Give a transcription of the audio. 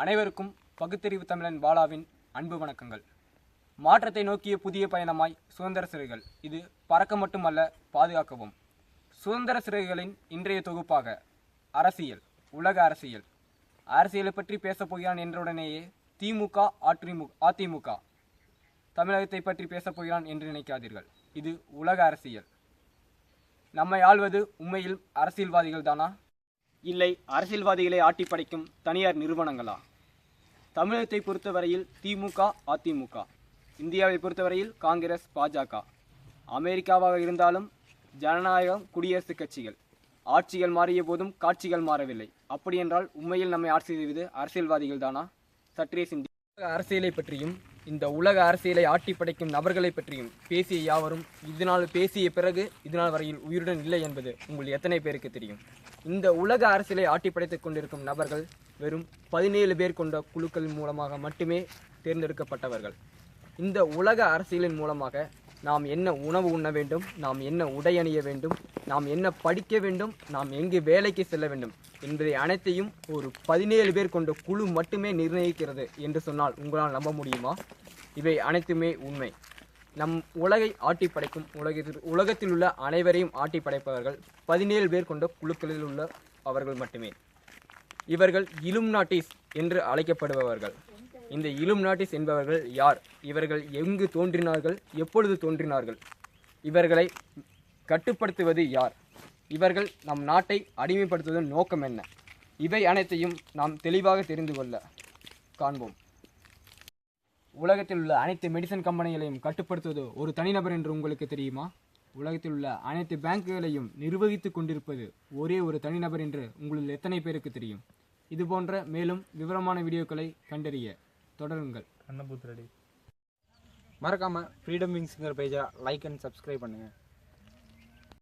அனைவருக்கும் பகுத்தறிவு தமிழன் பாலாவின் அன்பு வணக்கங்கள். மாற்றத்தை நோக்கிய புதிய பயணமாய் சுதந்திர சிறைகள். இது பறக்க மட்டுமல்ல பாதுகாக்கவும். சுதந்திர சிறைகளின் இன்றைய தொகுப்பாக அரசியல் உலக அரசியல். அரசியலை பற்றி பேசப் போகிறான் என்றுடனேயே திமுக அதிமுக அதிமுக. தமிழகத்தை பற்றி பேசப்போகிறான் என்று நினைக்காதீர்கள். இது உலக அரசியல். நம்மை ஆள்வது உண்மையில் அரசியல்வாதிகள் தானா? இல்லை அரசியல்வாதிகளை ஆட்டி படைக்கும் தனியார் நிறுவனங்களா? தமிழகத்தை பொறுத்தவரையில் திமுக அதிமுக. இந்தியாவை பொறுத்தவரையில் காங்கிரஸ் பாஜக. அமெரிக்காவாக இருந்தாலும் ஜனநாயகம் குடியரசுக் கட்சிகள். ஆட்சிகள் மாறிய போதும் காட்சிகள் மாறவில்லை. அப்படியென்றால் உண்மையில் நம்மை ஆட்சி செய்வது அரசியல்வாதிகள் தானா? சற்றே சிந்தி அரசியலை பற்றியும் இந்த உலக அரசியலை ஆட்டி படைக்கும் நபர்களை பற்றியும் பேசிய யாவரும் இதனால் பேசிய பிறகு இதனால் வரையில் உயிருடன் இல்லை என்பது உங்கள் எத்தனை பேருக்கு தெரியும்? இந்த உலக அரசியலை ஆட்டி படைத்துக் கொண்டிருக்கும் நபர்கள் வெறும் பதினேழு பேர் கொண்ட குழுக்கள் மூலமாக மட்டுமே தேர்ந்தெடுக்கப்பட்டவர்கள். இந்த உலக அரசியலின் மூலமாக நாம் என்ன உணவு உண்ண வேண்டும் நாம் என்ன உடை அணிய வேண்டும் நாம் என்ன படிக்க வேண்டும் நாம் எங்கு வேலைக்கு செல்ல வேண்டும் என்பதை அனைத்தையும் ஒரு பதினேழு பேர் கொண்ட குழு மட்டுமே நிர்ணயிக்கிறது என்று சொன்னால் உங்களால் நம்ப முடியுமா? இவை அனைத்துமே உண்மை. நம் உலகை ஆட்டி படைக்கும் உலகத்தில் உலகத்தில் உள்ள அனைவரையும் ஆட்டி படைப்பவர்கள் பதினேழு பேர் கொண்ட குழுக்களில் உள்ள அவர்கள் மட்டுமே. இவர்கள் இலும் நாட்டிஸ் என்று அழைக்கப்படுபவர்கள். இந்த இலும் நாட்டிஸ் என்பவர்கள் யார்? இவர்கள் எங்கு தோன்றினார்கள்? எப்பொழுது தோன்றினார்கள்? இவர்களை கட்டுப்படுத்துவது யார்? இவர்கள் நம் நாட்டை அடிமைப்படுத்துவதன் நோக்கம் என்ன? இவை அனைத்தையும் நாம் தெளிவாக தெரிந்து கொள்ள காண்போம். உலகத்தில் உள்ள அனைத்து மெடிசன் கம்பெனிகளையும் கட்டுப்படுத்துவது ஒரு தனிநபர் என்று உங்களுக்கு தெரியுமா? உலகத்தில் உள்ள அனைத்து பேங்குகளையும் நிர்வகித்துக் கொண்டிருப்பது ஒரே ஒரு தனிநபர் என்று உங்களில் எத்தனை பேருக்கு தெரியும்? இது போன்ற மேலும் விவரமான வீடியோக்களை கண்டறிய தொடருங்கள். அன்னபூத் ரெடி. மறக்காமல் ஃப்ரீடம் விங்ஸுங்கிற பேஜை லைக் அண்ட் சப்ஸ்கிரைப் பண்ணுங்கள்